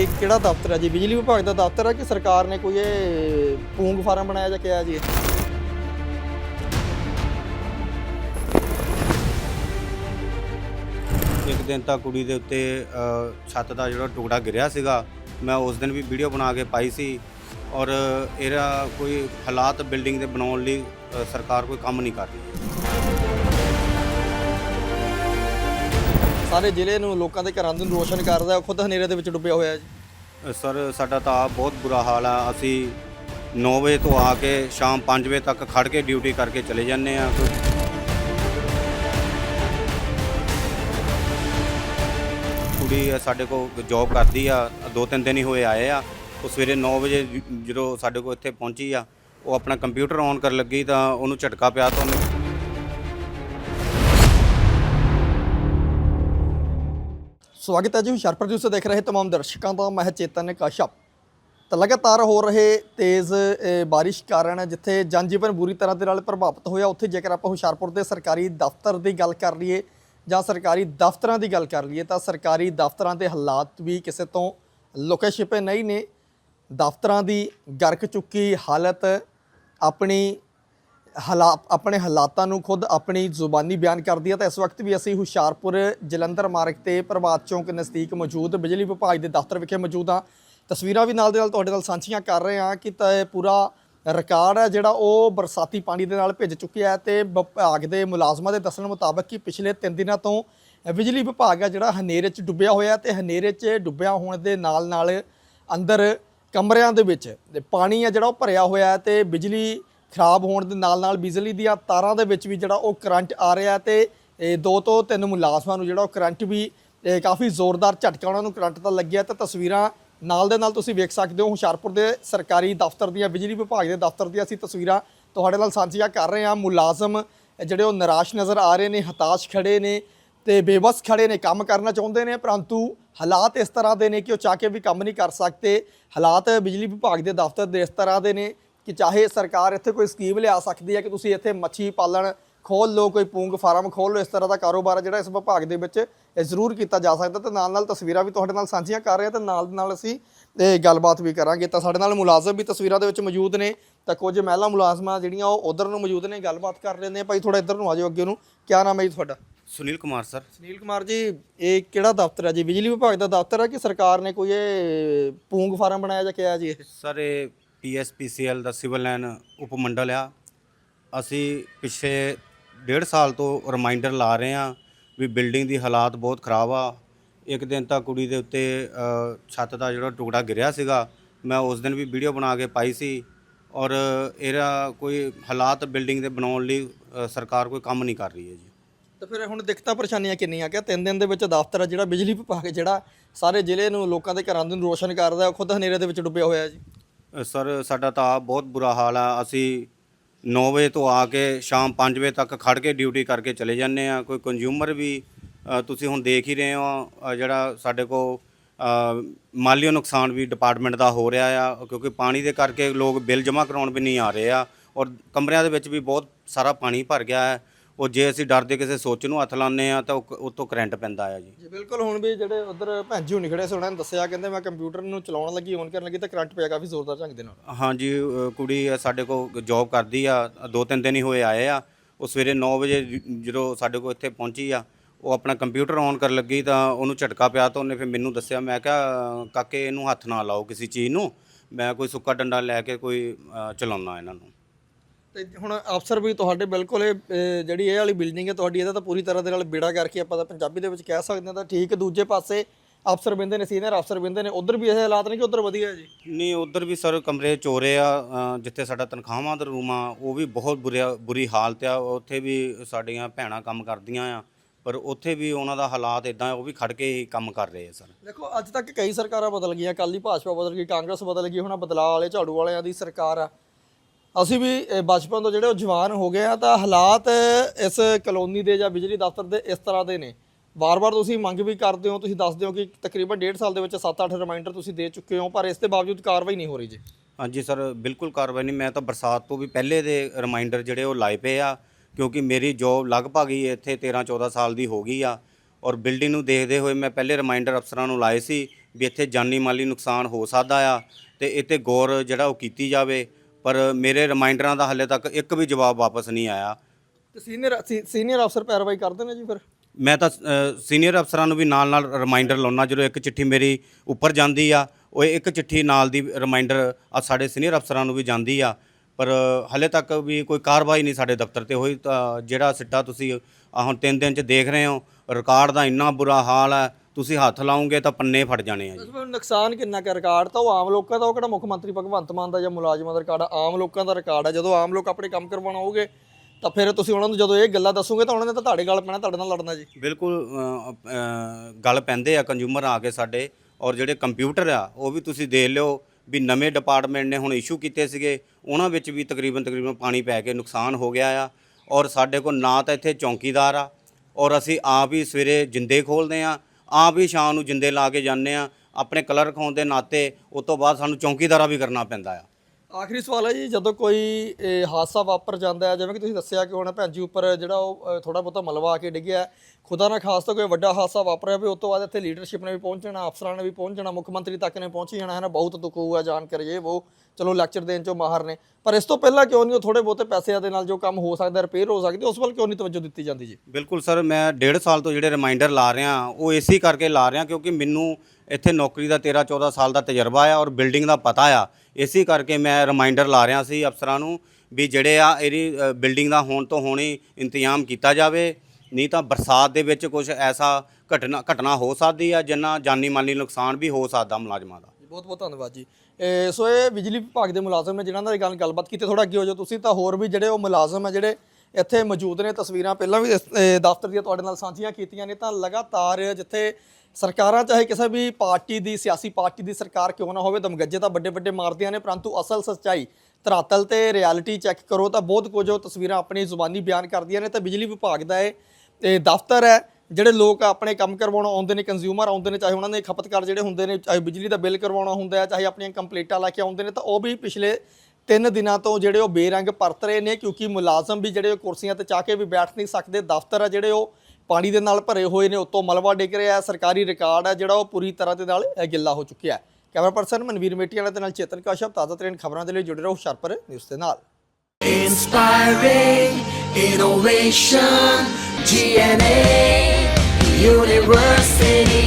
ਇਹ ਕਿਹੜਾ ਦਫ਼ਤਰ ਹੈ ਜੀ? ਬਿਜਲੀ ਵਿਭਾਗ ਦਾ ਦਫ਼ਤਰ ਹੈ ਕਿ ਸਰਕਾਰ ਨੇ ਕੋਈ ਇਹ ਪੂੰਗ ਫਾਰਮ ਬਣਾਇਆ ਜਾਂ ਕਿਹਾ ਜੀ? ਇੱਕ ਦਿਨ ਤਾਂ ਕੁੜੀ ਦੇ ਉੱਤੇ ਅ, ਛੱਤ ਦਾ ਜਿਹੜਾ ਟੁਕੜਾ ਗਿਰਿਆ ਸੀਗਾ। ਮੈਂ ਉਸ ਦਿਨ ਵੀ ਵੀਡੀਓ ਬਣਾ ਕੇ ਪਾਈ ਸੀ। ਔਰ ਇਹਦਾ ਕੋਈ ਹਾਲਾਤ ਬਿਲਡਿੰਗ ਦੇ ਬਣਾਉਣ ਲਈ ਅ, ਸਰਕਾਰ ਕੋਈ ਕੰਮ ਨਹੀਂ ਕਰ ਰਹੀ। ਸਾਰੇ ਜ਼ਿਲ੍ਹੇ ਨੂੰ ਲੋਕਾਂ ਦੇ ਘਰਾਂ ਨੂੰ ਰੋਸ਼ਨ ਕਰਦਾ ਹੈ ਖੁਦ ਹਨੇਰੇ ਦੇ ਵਿੱਚ ਡੁੱਬਿਆ ਹੋਇਆ ਜੀ। ਸਰ, ਸਾਡਾ ਤਾਂ ਆਪ ਬਹੁਤ ਬੁਰਾ ਹਾਲ ਆ। ਅਸੀਂ 9 ਵਜੇ ਤੋਂ ਆ ਕੇ ਸ਼ਾਮ 5 ਵਜੇ ਤੱਕ ਖੜ ਕੇ ਡਿਊਟੀ ਕਰਕੇ ਚਲੇ ਜਾਂਦੇ ਆ ਕੁੜੀ ਸਾਡੇ ਕੋਲ ਜੌਬ ਕਰਦੀ ਆ, ਦੋ ਤਿੰਨ ਦਿਨ ਹੀ ਹੋਏ ਆਏ ਆ। ਉਹ ਸਵੇਰੇ 9 ਵਜੇ ਜਦੋਂ ਸਾਡੇ ਕੋਲ ਇੱਥੇ ਪਹੁੰਚੀ ਆ, ਉਹ ਆਪਣਾ ਕੰਪਿਊਟਰ ਔਨ ਕਰਨ ਲੱਗੀ ਤਾਂ ਉਹਨੂੰ ਝਟਕਾ ਪਿਆ ਤਾਂ ਉਹਨੇ ਸਵਾਗਤ ਹੈ ਜੀ। ਹੁਸ਼ਿਆਰਪੁਰ ਨਿਊਜ਼ ਤੋਂ ਦੇਖ ਰਹੇ ਤਮਾਮ ਦਰਸ਼ਕਾਂ ਦਾ ਮੈਂ ਚੇਤਨ ਕਾਸ਼ਪ। ਤਾਂ ਲਗਾਤਾਰ ਹੋ ਰਹੇ ਤੇਜ਼ ਬਾਰਿਸ਼ ਕਾਰਨ ਜਿੱਥੇ ਜਨਜੀਵਨ ਬੁਰੀ ਤਰ੍ਹਾਂ ਦੇ ਨਾਲ ਪ੍ਰਭਾਵਿਤ ਹੋਇਆ, ਉੱਥੇ ਜੇਕਰ ਆਪਾਂ ਹੁਸ਼ਿਆਰਪੁਰ ਦੇ ਸਰਕਾਰੀ ਦਫ਼ਤਰ ਦੀ ਗੱਲ ਕਰ ਲਈਏ ਜਾਂ ਸਰਕਾਰੀ ਦਫ਼ਤਰਾਂ ਦੀ ਗੱਲ ਕਰ ਲਈਏ, ਤਾਂ ਸਰਕਾਰੀ ਦਫ਼ਤਰਾਂ ਦੇ ਹਾਲਾਤ ਵੀ ਕਿਸੇ ਤੋਂ ਲੁਕੇ ਛਿਪੇ ਨਹੀਂ ਨੇ। ਦਫ਼ਤਰਾਂ ਦੀ ਗਰਕ ਚੁੱਕੀ ਹਾਲਤ, ਆਪਣੀ ਹਾਲਾ, ਆਪਣੇ ਹਾਲਾਤਾਂ ਨੂੰ ਖੁਦ ਆਪਣੀ ਜ਼ੁਬਾਨੀ ਬਿਆਨ ਕਰਦੀ ਹੈ ਤਾਂ ਇਸ ਵਕਤ ਵੀ ਅਸੀਂ ਹੁਸ਼ਿਆਰਪੁਰ ਜਲੰਧਰ ਮਾਰਗ ਤੇ ਪ੍ਰਭਾਤ ਚੌਂਕ ਨਜ਼ਦੀਕ ਮੌਜੂਦ ਬਿਜਲੀ ਵਿਭਾਗ ਦੇ ਦਫ਼ਤਰ ਵਿਖੇ ਮੌਜੂਦ ਹਾਂ। ਤਸਵੀਰਾਂ ਵੀ ਨਾਲ ਦੇ ਨਾਲ ਤੁਹਾਡੇ ਨਾਲ ਸਾਂਝੀਆਂ ਕਰ ਰਹੇ ਹਾਂ ਕਿ ਤਾਂ ਪੂਰਾ ਰਿਕਾਰਡ ਹੈ ਜਿਹੜਾ ਉਹ ਬਰਸਾਤੀ ਪਾਣੀ ਦੇ ਨਾਲ ਭਿੱਜ ਚੁੱਕਿਆ ਹੈ ਤੇ ਵਿਭਾਗ ਦੇ ਮੁਲਾਜ਼ਮਾਂ ਦੇ ਦੱਸਣ ਮੁਤਾਬਕ ਕਿ ਪਿਛਲੇ 3 ਦਿਨਾਂ ਤੋਂ ਬਿਜਲੀ ਵਿਭਾਗ ਹੈ ਜਿਹੜਾ ਹਨੇਰੇ 'ਚ ਡੁੱਬਿਆ ਹੋਇਆ ਤੇ ਹਨੇਰੇ 'ਚ ਡੁੱਬਿਆ ਹੋਣ ਦੇ ਨਾਲ ਨਾਲ ਅੰਦਰ ਕਮਰਿਆਂ ਦੇ ਵਿੱਚ ਪਾਣੀ ਹੈ ਜਿਹੜਾ ਉਹ ਭਰਿਆ ਹੋਇਆ ਹੈ ਤੇ ਬਿਜਲੀ ਖਰਾਬ ਹੋਣ ਦੇ ਨਾਲ ਨਾਲ ਬਿਜਲੀ ਦੀਆਂ ਤਾਰਾਂ ਦੇ ਵਿੱਚ ਵੀ ਜਿਹੜਾ ਉਹ ਕਰੰਟ ਆ ਰਿਹਾ ਤੇ ਦੋ ਤੋਂ ਤਿੰਨ ਮੁਲਾਜ਼ਮਾਂ ਨੂੰ ਜਿਹੜਾ ਉਹ ਕਰੰਟ ਵੀ ਕਾਫੀ ਜ਼ੋਰਦਾਰ ਝਟਕਾ ਉਹਨਾਂ ਨੂੰ ਕਰੰਟ ਦਾ ਲੱਗਿਆ ਤੇ ਤਸਵੀਰਾਂ ਨਾਲ ਦੇ ਨਾਲ ਤੁਸੀਂ ਵੇਖ ਸਕਦੇ ਹੋ ਹੁਸ਼ਿਆਰਪੁਰ ਦੇ ਸਰਕਾਰੀ ਦਫ਼ਤਰ ਦੀਆਂ, ਬਿਜਲੀ ਵਿਭਾਗ ਦੇ ਦਫ਼ਤਰ ਦੀਆਂ ਅਸੀਂ ਤਸਵੀਰਾਂ ਤੁਹਾਡੇ ਨਾਲ ਸਾਂਝੀਆਂ ਕਰ ਰਹੇ ਹਾਂ। ਮੁਲਾਜ਼ਮ ਜਿਹੜੇ ਉਹ ਨਿਰਾਸ਼ ਨਜ਼ਰ ਆ ਰਹੇ ਨੇ, ਹਤਾਸ਼ ਖੜੇ ਨੇ ਤੇ ਬੇਬਸ ਖੜੇ ਨੇ, ਕੰਮ ਕਰਨਾ ਚਾਹੁੰਦੇ ਨੇ, ਪਰੰਤੂ ਹਾਲਾਤ ਇਸ ਤਰ੍ਹਾਂ ਦੇ ਨੇ ਕਿ ਉਹ ਚਾਹ ਕੇ ਵੀ ਕੰਮ ਨਹੀਂ ਕਰ ਸਕਦੇ। ਹਾਲਾਤ ਬਿਜਲੀ ਵਿਭਾਗ ਦੇ ਦਫ਼ਤਰ ਦੇ ਇਸ ਤਰ੍ਹਾਂ ਦੇ ਨੇ ਕਿ ਚਾਹੇ ਸਰਕਾਰ ਇੱਥੇ ਕੋਈ ਸਕੀਮ ਲਿਆ ਸਕਦੀ ਹੈ ਕਿ ਤੁਸੀਂ ਇੱਥੇ ਮੱਛੀ ਪਾਲਣ ਖੋਲ ਲਓ ਕੋਈ ਪੂੰਗ ਫਾਰਮ ਖੋਲ ਲਓ ਇਸ ਤਰ੍ਹਾਂ ਦਾ ਕਾਰੋਬਾਰ ਹੈ ਜਿਹੜਾ ਇਸ ਵਿਭਾਗ ਦੇ ਵਿੱਚ ਇਹ ਜ਼ਰੂਰ ਕੀਤਾ ਜਾ ਸਕਦਾ ਤੇ ਨਾਲ ਨਾਲ ਤਸਵੀਰਾਂ ਵੀ ਤੁਹਾਡੇ ਨਾਲ ਸਾਂਝੀਆਂ ਕਰ ਰਹੇ ਹਾਂ ਤੇ ਨਾਲ ਦੀ ਨਾਲ ਅਸੀਂ ਇਹ ਗੱਲਬਾਤ ਵੀ ਕਰਾਂਗੇ। ਤਾਂ ਸਾਡੇ ਨਾਲ ਮੁਲਾਜ਼ਮ ਵੀ ਤਸਵੀਰਾਂ ਦੇ ਵਿੱਚ ਮੌਜੂਦ ਨੇ। ਤਾਂ ਕੁਝ ਮਹਿਲਾ ਮੁਲਾਜ਼ਮਾਂ ਜਿਹੜੀਆਂ ਉਹ ਉਧਰ ਨੂੰ ਮੌਜੂਦ ਨੇ ਗੱਲਬਾਤ ਕਰ ਲੈਂਦੇ ਆ ਭਾਈ ਥੋੜਾ ਇੱਧਰ ਨੂੰ ਆ ਜਾਓ ਅੱਗੇ ਨੂੰ। ਕੀ ਨਾਮ ਹੈ ਜੀ ਤੁਹਾਡਾ? ਸੁਨੀਲ ਕੁਮਾਰ ਸਰ। ਸੁਨੀਲ ਕੁਮਾਰ ਜੀ ਇਹ ਕਿਹੜਾ ਦਫ਼ਤਰ ਹੈ ਜੀ? ਬਿਜਲੀ ਵਿਭਾਗ ਦਾ ਦਫ਼ਤਰ ਹੈ ਕਿ ਸਰਕਾਰ ਨੇ ਕੋਈ ਇਹ ਪੂੰਗ ਫਾਰਮ ਬਣਾਇਆ ਜਾਂ ਕਿਹਾ ਜੀ ਇਹ? ਸਰ ਇਹ ਪੀਐਸਪੀਸੀਐਲ ਦਾ ਸਿਵਲ ਲਾਈਨ ਉਪ ਮੰਡਲ ਆ। ਅਸੀਂ ਪਿਛੇ ਡੇਢ ਸਾਲ ਤੋਂ ਰਿਮਾਈਂਡਰ ਲਾ ਰਹੇ ਆ ਵੀ ਬਿਲਡਿੰਗ ਦੀ ਹਾਲਾਤ ਬਹੁਤ ਖਰਾਬ ਆ। ਇੱਕ ਦਿਨ ਤਾਂ ਕੁੜੀ ਦੇ ਉੱਤੇ ਛੱਤ ਦਾ ਜਿਹੜਾ ਟੁਕੜਾ ਗਿਰਿਆ ਸੀਗਾ, ਮੈਂ ਉਸ ਦਿਨ ਵੀ ਵੀਡੀਓ ਬਣਾ ਕੇ ਪਾਈ ਸੀ। ਔਰ ਇਹਦਾ ਕੋਈ ਹਾਲਾਤ ਬਿਲਡਿੰਗ ਦੇ ਬਣਾਉਣ ਲਈ ਸਰਕਾਰ ਕੋਈ ਕੰਮ ਨਹੀਂ ਕਰ ਰਹੀ ਹੈ ਜੀ। ਤਾਂ ਫਿਰ ਹੁਣ ਦਿੱਕਤਾਂ ਪਰੇਸ਼ਾਨੀਆਂ ਕਿੰਨੀਆਂ? ਕਿ ਤਿੰਨ ਦਿਨ ਦੇ ਵਿੱਚ ਦਫ਼ਤਰ ਹੈ ਜਿਹੜਾ ਬਿਜਲੀ ਵਿਭਾਗ ਜਿਹੜਾ ਸਾਰੇ ਜ਼ਿਲ੍ਹੇ ਨੂੰ ਲੋਕਾਂ ਦੇ ਘਰਾਂ ਨੂੰ ਰੋਸ਼ਨ ਕਰਦਾ ਖੁਦ ਹਨੇਰੇ ਦੇ ਵਿੱਚ ਡੁੱਬਿਆ ਹੋਇਆ ਜੀ। ਸਰ ਸਾਡਾ ਤਾਂ ਆਪ ਬਹੁਤ ਬੁਰਾ ਹਾਲ ਆ। ਅਸੀਂ 9 ਵਜੇ ਤੋਂ ਆ ਕੇ ਸ਼ਾਮ 5 ਵਜੇ ਤੱਕ ਖੜ ਕੇ ਡਿਊਟੀ ਕਰਕੇ ਚਲੇ ਜਾਂਦੇ ਆ। ਕੋਈ ਕੰਜ਼ਿਊਮਰ ਵੀ ਅ, ਤੁਸੀਂ ਹੁਣ ਦੇਖ ਹੀ ਰਹੇ ਹੋ ਅ, ਜਿਹੜਾ ਸਾਡੇ ਕੋ ਮਾਲੀਓ ਨੁਕਸਾਨ ਵੀ ਡਿਪਾਰਟਮੈਂਟ ਦਾ ਹੋ ਰਿਹਾ ਆ ਕਿਉਂਕਿ ਪਾਣੀ ਦੇ ਕਰਕੇ ਲੋਕ ਬਿੱਲ ਜਮ੍ਹਾਂ ਕਰਾਉਣ ਵੀ ਨਹੀਂ ਆ ਰਹੇ ਆ। ਔਰ ਕਮਰਿਆਂ ਦੇ ਵਿੱਚ ਵੀ ਬਹੁਤ ਸਾਰਾ ਪਾਣੀ ਭਰ ਗਿਆ ਹੈ। ਉਹ ਜੇ ਅਸੀਂ ਡਰਦੇ ਕਿਸੇ ਸੋਚ ਨੂੰ ਹੱਥ ਲਾਉਂਦੇ ਆ ਤਾਂ ਉਹ ਉਤੋਂ ਕਰੰਟ ਪੈਂਦਾ ਆ ਜੀ। ਜੀ ਬਿਲਕੁਲ ਹੁਣ ਵੀ ਜਿਹੜੇ ਉਧਰ ਭੈਂਜੀ ਹੁਣੀ ਖੜੇ ਸੀ ਉਹਨਾਂ ਨੇ ਦੱਸਿਆ ਕਹਿੰਦੇ ਮੈਂ ਕੰਪਿਊਟਰ ਨੂੰ ਚਲਾਉਣ ਲੱਗੀ ਔਨ ਕਰਨ ਲੱਗੀ ਤਾਂ ਕਰੰਟ ਪਿਆ ਕਾਫੀ ਜ਼ੋਰਦਾਰ ਝੰਗ ਦੇ ਨਾਲ। ਹਾਂਜੀ ਕੁੜੀ ਸਾਡੇ ਕੋਲ ਜੌਬ ਕਰਦੀ ਆ ਦੋ ਤਿੰਨ ਦਿਨ ਹੀ ਹੋਏ ਆਏ ਆ। ਉਹ ਸਵੇਰੇ 9 ਵਜੇ ਜ- ਜਦੋਂ ਸਾਡੇ ਕੋਲ ਇੱਥੇ ਪਹੁੰਚੀ ਆ ਉਹ ਆਪਣਾ ਕੰਪਿਊਟਰ ਔਨ ਕਰਨ ਲੱਗੀ ਤਾਂ ਉਹਨੂੰ ਝਟਕਾ ਪਿਆ ਤਾਂ ਉਹਨੇ ਫਿਰ ਮੈਨੂੰ ਦੱਸਿਆ ਮੈਂ ਕਿਹਾ ਕਾਕੇ ਇਹਨੂੰ ਹੱਥ ਨਾ ਲਾਓ ਕਿਸੇ ਚੀਜ਼ ਨੂੰ। ਮੈਂ ਕੋਈ ਸੁੱਕਾ ਡੰਡਾ ਲੈ ਕੇ ਕੋਈ ਚਲਾਉਣਾ ਇਹਨਾਂ ਨੂੰ। ਤੇ ਹੁਣ ਅਫਸਰ ਵੀ ਤੁਹਾਡੇ ਬਿਲਕੁਲ ਇਹ ਅਹ, ਜਿਹੜੀ ਇਹ ਵਾਲੀ ਬਿਲਡਿੰਗ ਹੈ ਤੁਹਾਡੀ ਇਹਦਾ ਤਾਂ ਪੂਰੀ ਤਰ੍ਹਾਂ ਦੇ ਨਾਲ ਬੇੜਾ ਕਰਕੇ ਆਪਾਂ ਤਾਂ ਪੰਜਾਬੀ ਦੇ ਵਿੱਚ ਕਹਿ ਸਕਦੇ ਹਾਂ ਤਾਂ ਠੀਕ ਦੂਜੇ ਪਾਸੇ ਅਫਸਰ ਬਿੰਦੇ ਨੇ ਸੀਨੀਅਰ ਅਫਸਰ ਬਿੰਦੇ ਨੇ ਉਧਰ ਵੀ ਇਹ ਹਾਲਾਤ ਨੇ ਕਿ ਉਧਰ ਵਧੀਆ ਹੈ ਜੀ? ਨਹੀਂ ਉਧਰ ਵੀ ਸਰ ਕਮਰੇ ਚੋਰੇ ਆ ਅ, ਜਿੱਥੇ ਸਾਡਾ ਤਨਖਾਹਾਂ ਦਾ ਰੂਮ ਆ ਉਹ ਵੀ ਬਹੁਤ ਬੁਰੀ ਬੁਰੀ ਹਾਲਤ ਆ ਉੱਥੇ ਵੀ ਸਾਡੀਆਂ ਭੈਣਾਂ ਕੰਮ ਕਰਦੀਆਂ ਆ ਪਰ ਉੱਥੇ ਵੀ ਉਹਨਾਂ ਦਾ ਹਾਲਾਤ ਇਦਾਂ ਉਹ ਵੀ ਖੜ ਕੇ ਹੀ ਕੰਮ ਕਰ ਰਹੇ ਆ ਸਰ। ਦੇਖੋ ਅੱਜ ਤੱਕ ਕਈ ਸਰਕਾਰਾਂ ਬਦਲ ਗਈਆਂ ਕੱਲ ਦੀ ਭਾਜਪਾ ਬਦਲ ਗਈ ਕਾਂਗਰਸ ਬਦਲ ਗਈ ਹੁਣ ਆਹ ਬਦਲਾਅ ਵਾਲੇ ਝਾੜੂ ਵਾਲਿਆਂ ਦੀ ਸਰਕਾਰ ਆ ਅਸੀਂ ਵੀ ਬਚਪਨ ਤੋਂ ਜਿਹੜੇ ਉਹ ਜਵਾਨ ਹੋ ਗਏ ਆ, ਤਾਂ ਹਾਲਾਤ ਇਸ ਕਲੋਨੀ ਦੇ ਜਾਂ ਬਿਜਲੀ ਦਫ਼ਤਰ ਦੇ ਇਸ ਤਰ੍ਹਾਂ ਦੇ ਨੇ। ਵਾਰ-ਵਾਰ ਤੁਸੀਂ ਮੰਗ ਵੀ ਕਰਦੇ ਹੋ, ਤੁਸੀਂ ਦੱਸਦੇ ਹੋ ਕਿ ਤਕਰੀਬਨ ਡੇਢ ਸਾਲ ਦੇ ਵਿੱਚ 7-8 ਰਿਮਾਈਂਡਰ ਤੁਸੀਂ ਦੇ ਚੁੱਕੇ ਹੋ, ਪਰ ਇਸ ਦੇ ਬਾਵਜੂਦ ਕਾਰਵਾਈ ਨਹੀਂ ਹੋ ਰਹੀ ਜੀ। ਹਾਂਜੀ ਸਰ, ਬਿਲਕੁਲ ਕਾਰਵਾਈ ਨਹੀਂ। ਮੈਂ ਤਾਂ ਬਰਸਾਤ ਤੋਂ ਵੀ ਪਹਿਲੇ ਦੇ ਰਿਮਾਈਂਡਰ ਜਿਹੜੇ ਉਹ ਲਾਏ ਪਏ ਆ, ਕਿਉਂਕਿ ਮੇਰੀ ਜੋਬ ਲਗਭਗ ਹੀ ਇੱਥੇ 13 14 ਸਾਲ ਦੀ ਹੋ ਗਈ ਆ। ਔਰ ਬਿਲਡਿੰਗ ਨੂੰ ਦੇਖਦੇ ਹੋਏ ਮੈਂ ਪਹਿਲੇ ਰਿਮਾਈਂਡਰ ਅਫਸਰਾਂ ਨੂੰ ਲਾਏ ਸੀ ਵੀ ਇੱਥੇ ਜਾਨੀ ਮਾਲੀ ਨੁਕਸਾਨ ਹੋ ਸਕਦਾ ਆ, ਤੇ ਇੱਥੇ ਗੌਰ ਜਿਹੜਾ ਉਹ ਕੀਤੀ ਜਾਵੇ। ਪਰ ਮੇਰੇ ਰਿਮਾਈਂਡਰਾਂ ਦਾ ਹਾਲੇ ਤੱਕ ਇੱਕ ਵੀ ਜਵਾਬ ਵਾਪਸ ਨਹੀਂ ਆਇਆ। ਤੇ ਸੀਨੀਅਰ ਸੀਨੀਅਰ ਅਫਸਰ ਪੈਰਵਾਈ ਕਰਦੇ ਨੇ ਜੀ ਫਿਰ? ਮੈਂ ਤਾਂ ਸੀਨੀਅਰ ਅਫਸਰਾਂ ਨੂੰ ਵੀ ਨਾਲ ਨਾਲ ਰਿਮਾਈਂਡਰ ਲਾਉਣਾ ਜਦੋਂ ਇੱਕ ਚਿੱਠੀ ਮੇਰੀ ਉੱਪਰ ਜਾਂਦੀ ਆ ਉਹ ਇੱਕ ਚਿੱਠੀ ਨਾਲ ਦੀ ਰਿਮਾਈਂਡਰ ਆ ਸਾਡੇ ਸੀਨੀਅਰ ਅਫਸਰਾਂ ਨੂੰ ਵੀ ਜਾਂਦੀ ਆ। ਪਰ ਹਲੇ ਤੱਕ ਵੀ ਕੋਈ ਕਾਰਵਾਈ ਨਹੀਂ ਸਾਡੇ ਦਫ਼ਤਰ ਤੇ ਹੋਈ ਤਾਂ ਜਿਹੜਾ ਸਿੱਟਾ ਤੁਸੀਂ ਹੁਣ ਤਿੰਨ ਦਿਨ ਚ ਦੇਖ ਰਹੇ ਹੋ ਰਿਕਾਰਡ ਦਾ ਇੰਨਾ ਬੁਰਾ ਹਾਲ ਹੈ ਤੁਸੀਂ ਹੱਥ ਲਾਓਗੇ ਤਾਂ ਪੰਨੇ ਫਟ ਜਾਣੇ ਆ ਜੀ। ਵਿੱਚ ਨੁਕਸਾਨ ਕਿੰਨਾ ਕੁ ਰਿਕਾਰਡ? ਤਾਂ ਉਹ ਆਮ ਲੋਕਾਂ ਦਾ ਉਹ ਕਿਹੜਾ ਮੁੱਖ ਮੰਤਰੀ ਭਗਵੰਤ ਮਾਨ ਦਾ ਜਾਂ ਮੁਲਾਜ਼ਮਾਂ ਦਾ ਰਿਕਾਰਡ ਆ? ਆਮ ਲੋਕਾਂ ਦਾ ਰਿਕਾਰਡ ਆ। ਜਦੋਂ ਆਮ ਲੋਕ ਆਪਣੇ ਕੰਮ ਕਰਵਾਉਣ ਆਉਗੇ ਤਾਂ ਫਿਰ ਤੁਸੀਂ ਉਹਨਾਂ ਨੂੰ ਜਦੋਂ ਇਹ ਗੱਲਾਂ ਦੱਸੋਗੇ ਤਾਂ ਉਹਨਾਂ ਨੇ ਤਾਂ ਤੁਹਾਡੇ ਗੱਲ ਪੈਣਾ ਤੁਹਾਡੇ ਨਾਲ ਲੜਨਾ ਜੀ। ਬਿਲਕੁਲ ਅ, ਅ, ਗੱਲ ਪੈਂਦੇ ਆ ਕੰਜ਼ਿਊਮਰ ਆ ਕੇ ਸਾਡੇ ਔਰ ਜਿਹੜੇ ਕੰਪਿਊਟਰ ਆ ਉਹ ਵੀ ਤੁਸੀਂ ਦੇਖ ਲਿਓ ਵੀ ਨਵੇਂ ਡਿਪਾਰਟਮੈਂਟ ਨੇ ਹੁਣ ਇਸ਼ੂ ਕੀਤੇ ਸੀਗੇ ਉਹਨਾਂ ਵਿੱਚ ਵੀ ਤਕਰੀਬਨ ਤਕਰੀਬਨ ਪਾਣੀ ਪੈ ਕੇ ਨੁਕਸਾਨ ਹੋ ਗਿਆ ਆ। ਔਰ ਸਾਡੇ ਕੋਲ ਨਾ ਤਾਂ ਇੱਥੇ ਚੌਕੀਦਾਰ ਆ ਔਰ ਅਸੀਂ ਆਪ ਹੀ ਸਵੇਰੇ ਜਿੰਦੇ ਖੋਲਦੇ ਆ ਆਪ ਹੀ ਸ਼ਾਮ ਨੂੰ ਜਿੰਦੇ ਲਾ ਕੇ ਜਾਂਦੇ ਆ, ਆਪਣੇ ਕਲਰ ਖਾਉਣ ਦੇ ਨਾਤੇ, ਉਸ ਤੋਂ ਬਾਅਦ ਸਾਨੂੰ ਚੌਂਕੀਦਾਰਾ ਵੀ ਕਰਨਾ ਪੈਂਦਾ ਆ। ਆਖਰੀ ਸਵਾਲ ਹੈ ਜੀ, ਜਦੋਂ ਕੋਈ ਹਾਦਸਾ ਵਾਪਰ ਜਾਂਦਾ ਹੈ, ਜਿਵੇਂ ਕਿ ਤੁਸੀਂ ਦੱਸਿਆ ਕਿ ਹੁਣ ਭੈਣ ਜੀ ਉੱਪਰ ਜਿਹੜਾ ਉਹ ਥੋੜਾ ਬਹੁਤਾ ਮਲਵਾ ਆ ਕੇ ਡਿੱਗਿਆ ਹੈ। ਖੁਦਾ ਨਾ ਖਾਸਤਾ ਕੋਈ ਵੱਡਾ ਹਾਦਸਾ ਵਾਪਰਿਆ ਵੀ, ਉਸ ਤੋਂ ਬਾਅਦ ਇੱਥੇ ਲੀਡਰਸ਼ਿਪ ਨੇ ਵੀ ਪਹੁੰਚਣਾ, ਅਫਸਰਾਂ ਨੇ ਵੀ ਪਹੁੰਚਣਾ, ਮੁੱਖ ਮੰਤਰੀ ਤੱਕ ਨੇ ਪਹੁੰਚ ਜਾਣਾ ਹੈ ਨਾ ਬਹੁਤ ਦੁੱਖ ਹੋਊਗਾ ਜਾਣ ਕਰ ਇਹ ਉਹ ਚਲੋ ਲੈਕਚਰ ਦੇਣ ਚੋਂ ਮਾਹਰ ਨੇ ਪਰ ਇਸ ਤੋਂ ਪਹਿਲਾਂ ਕਿਉਂ ਨਹੀਂ ਉਹ ਥੋੜੇ ਬਹੁਤੇ ਪੈਸਿਆਂ ਦੇ ਨਾਲ ਜੋ ਕੰਮ ਹੋ ਸਕਦਾ ਰਿਪੇਅਰ ਹੋ ਸਕਦੀ, ਉਸ ਵੱਲ ਕਿਉਂ ਨਹੀਂ ਤਵੱਜੋ ਦਿੱਤੀ ਜਾਂਦੀ ਜੀ ਬਿਲਕੁਲ ਸਰ, ਮੈਂ ਡੇਢ ਸਾਲ ਤੋਂ ਜਿਹੜੇ ਰਿਮਾਈਂਡਰ ਲਾ ਰਿਹਾ, ਉਹ ਇਸੇ ਕਰਕੇ ਲਾ ਰਿਹਾ ਕਿਉਂਕਿ ਮੈਨੂੰ ਇੱਥੇ ਨੌਕਰੀ ਦਾ 13 14 ਸਾਲ ਦਾ ਤਜਰਬਾ ਆ ਔਰ ਬਿਲਡਿੰਗ ਦਾ ਪਤਾ ਆ। ਇਸੇ ਕਰਕੇ ਮੈਂ ਰਿਮਾਈਂਡਰ ਲਾ ਰਿਹਾ ਸੀ ਅਫਸਰਾਂ ਨੂੰ ਵੀ ਜਿਹੜੇ ਆ ਇਹਦੀ ਬਿਲਡਿੰਗ ਦਾ ਹੋਣ ਤੋਂ ਹੋਣੀ ਇੰਤਜ਼ਾਮ ਕੀਤਾ ਜਾਵੇ। ਨਹੀਂ ਤਾਂ ਬਰਸਾਤ ਦੇ ਵਿੱਚ ਕੁਝ ਐਸਾ ਘਟਨਾ ਘਟਨਾ ਹੋ ਸਕਦੀ ਆ ਜਿੰਨਾ ਜਾਨੀ ਮਾਲੀ ਨੁਕਸਾਨ ਵੀ ਹੋ ਸਕਦਾ ਮੁਲਾਜ਼ਮਾਂ ਦਾ। ਬਹੁਤ ਬਹੁਤ ਧੰਨਵਾਦ ਜੀ। ਸੋ ਇਹ ਬਿਜਲੀ ਵਿਭਾਗ ਦੇ ਮੁਲਾਜ਼ਮ ਹੈ ਜਿਨ੍ਹਾਂ ਨਾਲ ਗੱਲ ਗੱਲਬਾਤ ਕੀਤੀ ਥੋੜਾ ਅੱਗੇ ਹੋ ਜਾਓ ਤੁਸੀਂ ਤਾਂ ਹੋਰ ਵੀ ਜਿਹੜੇ ਉਹ ਮੁਲਾਜ਼ਮ ਹੈ ਜਿਹੜੇ ਇੱਥੇ ਮੌਜੂਦ ਨੇ ਤਸਵੀਰਾਂ ਪਹਿਲਾਂ ਵੀ ਦਫ਼ਤਰ ਦੀਆਂ ਤੁਹਾਡੇ ਨਾਲ ਸਾਂਝੀਆਂ ਕੀਤੀਆਂ ਨੇ ਤਾਂ ਲਗਾਤਾਰ ਜਿੱਥੇ ਸਰਕਾਰਾਂ ਚਾਹੇ ਕਿਸੇ ਵੀ ਪਾਰਟੀ ਦੀ, ਸਿਆਸੀ ਪਾਰਟੀ ਦੀ ਸਰਕਾਰ ਕਿਉਂ ਨਾ ਹੋਵੇ, ਦਮਗੱਜੇ ਤਾਂ ਵੱਡੇ ਵੱਡੇ ਮਾਰਦੀਆਂ ਨੇ, ਪਰੰਤੂ ਅਸਲ ਸੱਚਾਈ ਧਰਾਤਲ ਤੇ ਰਿਐਲਿਟੀ ਚੈੱਕ ਕਰੋ ਤਾਂ ਬਹੁਤ ਕੁਝ ਉਹ ਤਸਵੀਰਾਂ ਆਪਣੀ ਜ਼ੁਬਾਨੀ ਬਿਆਨ ਕਰਦੀਆਂ ਨੇ, ਤਾਂ ਬਿਜਲੀ ਵਿਭਾਗ ਦਾ ਇਹ ਇਹ ਦਫ਼ਤਰ ਹੈ, ਜਿਹੜੇ ਲੋਕ ਆਪਣੇ ਕੰਮ ਕਰਵਾਉਣ ਆਉਂਦੇ ਨੇ ਕੰਜ਼ਿਊਮਰ ਆਉਂਦੇ ਨੇ, ਚਾਹੇ ਉਹਨਾਂ ਦੇ ਖਪਤਕਾਰ ਜਿਹੜੇ ਹੁੰਦੇ ਨੇ, ਚਾਹੇ ਬਿਜਲੀ ਦਾ ਬਿੱਲ ਕਰਵਾਉਣਾ ਹੁੰਦਾ ਹੈ, ਚਾਹੇ ਆਪਣੀਆਂ ਕੰਪਲੀਟਾਂ ਲੈ ਕੇ ਆਉਂਦੇ ਨੇ, ਤਾਂ ਉਹ ਵੀ ਪਿਛਲੇ ਤਿੰਨ ਦਿਨਾਂ ਤੋਂ ਜਿਹੜੇ ਉਹ ਬੇਰੰਗ ਪਰਤ ਰਹੇ ਨੇ, ਕਿਉਂਕਿ ਮੁਲਾਜ਼ਮ ਵੀ ਜਿਹੜੇ ਉਹ ਕੁਰਸੀਆਂ ਤੇ ਚਾਹ ਕੇ ਵੀ ਬੈਠ ਨਹੀਂ ਸਕਦੇ, ਦਫ਼ਤਰ ਆ ਜਿਹੜੇ ਉਹ ਪਾਣੀ ਦੇ ਨਾਲ ਭਰੇ ਹੋਏ ਨੇ ਉੱਤੋਂ ਮਲਬਾ ਡਿੱਗ ਰਿਹਾ ਹੈ ਸਰਕਾਰੀ ਰਿਕਾਰਡ ਹੈ ਜਿਹੜਾ ਉਹ ਪੂਰੀ ਤਰ੍ਹਾਂ ਦੇ ਨਾਲ ਗਿੱਲਾ ਹੋ ਚੁੱਕਿਆ ਹੈ ਕੈਮਰਾ ਪਰਸਨ ਮਨਵੀਰ ਮੇਟੀਆਲਾ ਦੇ ਨਾਲ ਚੇਤਨ ਕਾਸ਼ਪ ਤਾਜ਼ਾ ਤਰੀਨ ਖਬਰਾਂ ਦੇ ਲਈ ਜੁੜੇ ਰਹੋ ਹੁਸ਼ਿਆਰਪੁਰ ਨਿਊਜ਼ ਦੇ ਨਾਲ Inspiring innovation, GNA University.